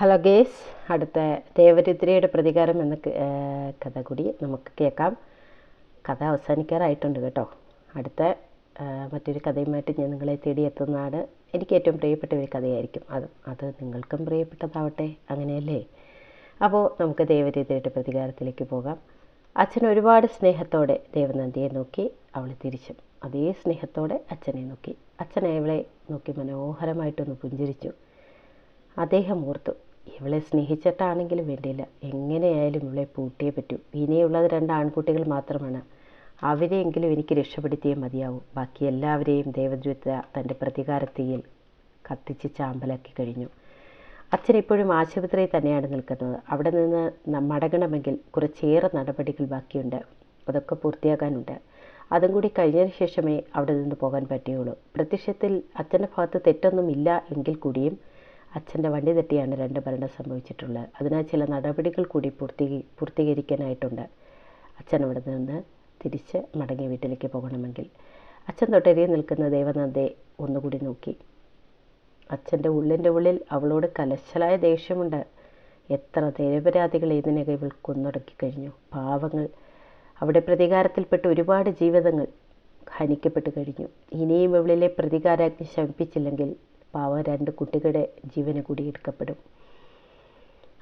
Hello guys അടുത്ത ദേവരുദ്രയുടെ പ്രതികാരം എന്ന കഥ കൂടി നമുക്ക് കേൾക്കാം. കഥ അവസാനിക്കാറായിട്ടുണ്ട് കേട്ടോ. അടുത്ത മറ്റൊരു കഥയുമായിട്ട് ഞാൻ നിങ്ങളെ തേടി എത്തുന്നതാണ് എനിക്ക് ഏറ്റവും പ്രിയപ്പെട്ട ഒരു കഥയായിരിക്കും അത്. അത് നിങ്ങൾക്കും പ്രിയപ്പെട്ടതാവട്ടെ. അങ്ങനെയല്ലേ? അപ്പോൾ നമുക്ക് ദേവരുദ്രയുടെ പ്രതികാരത്തിലേക്ക് പോകാം. അച്ഛൻ ഒരുപാട് സ്നേഹത്തോടെ ദേവനന്ദിയെ നോക്കി അവൾ തിരിച്ചു. അതേ സ്നേഹത്തോടെ അച്ഛനെ നോക്കി. അച്ഛൻ അവളെ നോക്കി മനോഹരമായിട്ടൊന്ന് പുഞ്ചിരിച്ചു. അദ്ദേഹം ഓർത്തു ഇവളെ സ്നേഹിച്ചിട്ടാണെങ്കിലും വേണ്ടിയില്ല. എങ്ങനെയായാലും ഇവളെ പൂട്ടിയേ പറ്റൂ. ഇനിയുള്ളത് രണ്ട് ആൺകുട്ടികൾ മാത്രമാണ്. അവരെയെങ്കിലും എനിക്ക് രക്ഷപ്പെടുത്തിയേ മതിയാവും. ബാക്കി എല്ലാവരെയും ദേവദ്വിത്ത തന്റെ പ്രതികാരത്തീയിൽ കത്തിച്ച് ചാമ്പലാക്കി കഴിഞ്ഞു. അച്ഛൻ ഇപ്പോഴും ആശുപത്രിയിൽ തന്നെയാണ് നിൽക്കുന്നത്. അവിടെ നിന്ന് മടങ്ങണമെങ്കിൽ കുറച്ചേറെ നടപടികൾ ബാക്കിയുണ്ട്. അതൊക്കെ പൂർത്തിയാക്കാനുണ്ട്. അതും കൂടി കഴിഞ്ഞതിന് ശേഷമേ അവിടെ നിന്ന് പോകാൻ പറ്റുകയുള്ളൂ. പ്രത്യക്ഷത്തിൽ അച്ഛന്റെ ഭാഗത്ത് തെറ്റൊന്നുമില്ല എങ്കിൽ കൂടിയും അച്ഛന്റെ വണ്ടി തെറ്റിയാണ് രണ്ട് മരണം സംഭവിച്ചിട്ടുള്ളത്. അതിനാൽ ചില നടപടികൾ കൂടി പൂർത്തി പൂർത്തീകരിക്കാനായിട്ടുണ്ട്. അച്ഛൻ അവിടെ നിന്ന് തിരിച്ച് മടങ്ങി വീട്ടിലേക്ക് പോകണമെങ്കിൽ. അച്ഛൻ തൊട്ടരിയെ നിൽക്കുന്ന ദേവനന്ദയെ ഒന്നുകൂടി നോക്കി. അച്ഛന്റെ ഉള്ളിന്റെ ഉള്ളിൽ അവളോട് കലശലായ ദേഷ്യമുണ്ട്. എത്ര നിരപരാധികളെ ഇതിനകം ഇവൾ കൊന്നൊടുക്കി കഴിഞ്ഞു. പാവങ്ങൾ. അവിടെ പ്രതികാരത്തിൽപ്പെട്ട് ഒരുപാട് ജീവിതങ്ങൾ ഹനിക്കപ്പെട്ട് കഴിഞ്ഞു. ഇനിയും ഇവളിലെ പ്രതികാരാജ്ഞി ശമിപ്പിച്ചില്ലെങ്കിൽ പാവം രണ്ട് കുട്ടികളുടെ ജീവന് കൂടി എടുക്കപ്പെടും.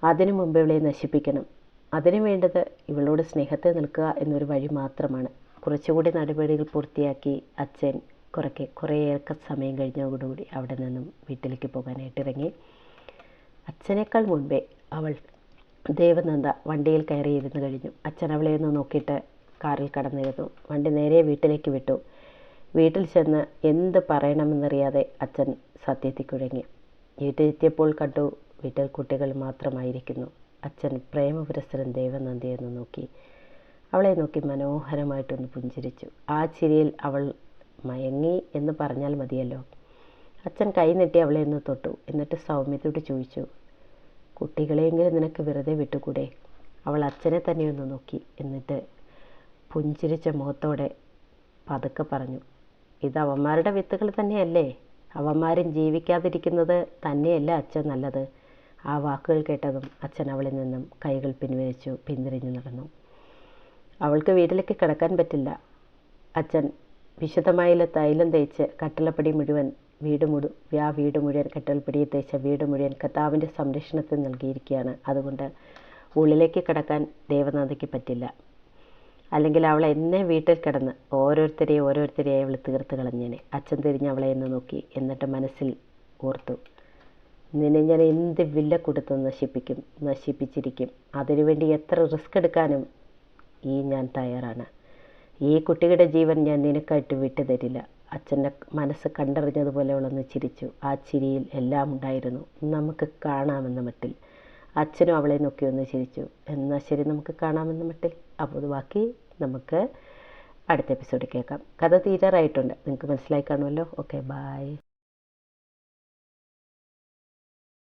അതിനു മുമ്പ് ഇവളെ നശിപ്പിക്കണം. അതിനു വേണ്ടത് ഇവളോട് സ്നേഹത്തെ നിൽക്കുക എന്നൊരു വഴി മാത്രമാണ്. കുറച്ചുകൂടി നടപടികൾ പൂർത്തിയാക്കി അച്ഛൻ കുറയ്ക്ക് കുറേയേറെ സമയം കഴിഞ്ഞതോടുകൂടി അവിടെ നിന്നും വീട്ടിലേക്ക് പോകാനായിട്ട് ഇറങ്ങി. അച്ഛനേക്കാൾ മുൻപേ അവൾ ദേവനന്ദ വണ്ടിയിൽ കയറിയിരുന്നു കഴിഞ്ഞു. അച്ഛൻ അവളെ ഒന്ന് നോക്കിയിട്ട് കാറിൽ കടന്നിരുന്നു. വണ്ടി നേരെ വീട്ടിലേക്ക് വിട്ടു. വീട്ടിൽ ചെന്ന് എന്ത് പറയണമെന്നറിയാതെ അച്ഛൻ സത്യത്തിൽ കുഴങ്ങി. വീട്ടിലെത്തിയപ്പോൾ കണ്ടു വീട്ടിൽ കുട്ടികൾ മാത്രമായിരിക്കുന്നു. അച്ഛൻ പ്രേമപുരസരൻ ദേവനന്ദിയെന്ന് നോക്കി. അവളെ നോക്കി മനോഹരമായിട്ടൊന്ന് പുഞ്ചിരിച്ചു. ആ ചിരിയിൽ അവൾ മയങ്ങി എന്ന് പറഞ്ഞാൽ മതിയല്ലോ. അച്ഛൻ കൈ നീട്ടി അവളെ ഒന്ന് തൊട്ടു. എന്നിട്ട് സൗമ്യത്തോട് ചോദിച്ചു കുട്ടികളെയെങ്കിലും നിനക്ക് വെറുതെ വിട്ടുകൂടെ? അവൾ അച്ഛനെ തന്നെ ഒന്ന് നോക്കി. എന്നിട്ട് പുഞ്ചിരിച്ച മുഖത്തോടെ പതുക്കെ പറഞ്ഞു ഇത് അവന്മാരുടെ വിത്തുകൾ തന്നെയല്ലേ? അവന്മാരും ജീവിക്കാതിരിക്കുന്നത് തന്നെയല്ല അച്ഛൻ നല്ലത്? ആ വാക്കുകൾ കേട്ടതും അച്ഛൻ അവളിൽ നിന്നും കൈകൾ പിൻവലിച്ചു പിന്തിരിഞ്ഞു നടന്നു. അവൾക്ക് വീട്ടിലേക്ക് കിടക്കാൻ പറ്റില്ല. അച്ഛൻ വിശദമായില്ല തൈലം തേച്ച് കട്ടളപ്പടി മുഴുവൻ വീട് മുഴു ആ വീട് മുഴുവൻ കട്ടിളപ്പടി തേച്ച വീട് മുഴുവൻ കർത്താവിന്റെ സംരക്ഷണത്തിൽ നൽകിയിരിക്കുകയാണ്. അതുകൊണ്ട് ഉള്ളിലേക്ക് കിടക്കാൻ ദേവനാഥയ്ക്ക് പറ്റില്ല. അല്ലെങ്കിൽ അവൾ എന്നെ വീട്ടിൽ കിടന്ന് ഓരോരുത്തരെയും ഓരോരുത്തരെയും അവൾ തീർത്ത് കളഞ്ഞേനെ. അച്ഛൻ തിരിഞ്ഞ് അവളെ എന്ന് നോക്കി എന്നിട്ട് മനസ്സിൽ ഓർത്തു നിന്നെ ഞാൻ എന്ത് വില കൊടുത്ത് നശിപ്പിക്കും നശിപ്പിച്ചിരിക്കും? അതിനുവേണ്ടി എത്ര റിസ്ക് എടുക്കാനും ഈ ഞാൻ തയ്യാറാണ്. ഈ കുട്ടിയുടെ ജീവൻ ഞാൻ നിനക്കായിട്ട് വിട്ടുതരില്ല അച്ഛന്റെ മനസ്സ് കണ്ടറിഞ്ഞതുപോലെ അവളൊന്ന് ചിരിച്ചു. ആ ചിരിയിൽ എല്ലാം ഉണ്ടായിരുന്നു. നമുക്ക് കാണാമെന്ന മട്ടിൽ. അച്ഛനും അവളെ നോക്കി ഒന്ന് ചിരിച്ചു. എന്നാൽ ശരി നമുക്ക് കാണാമെന്ന മട്ടിൽ. അപ്പോൾ ബാക്കി നമുക്ക് അടുത്ത എപ്പിസോഡിൽ കേൾക്കാം. കഥ തീരാറായിട്ടുണ്ട്. നിങ്ങൾക്ക് മനസ്സിലായി കാണുമല്ലോ? Okay bye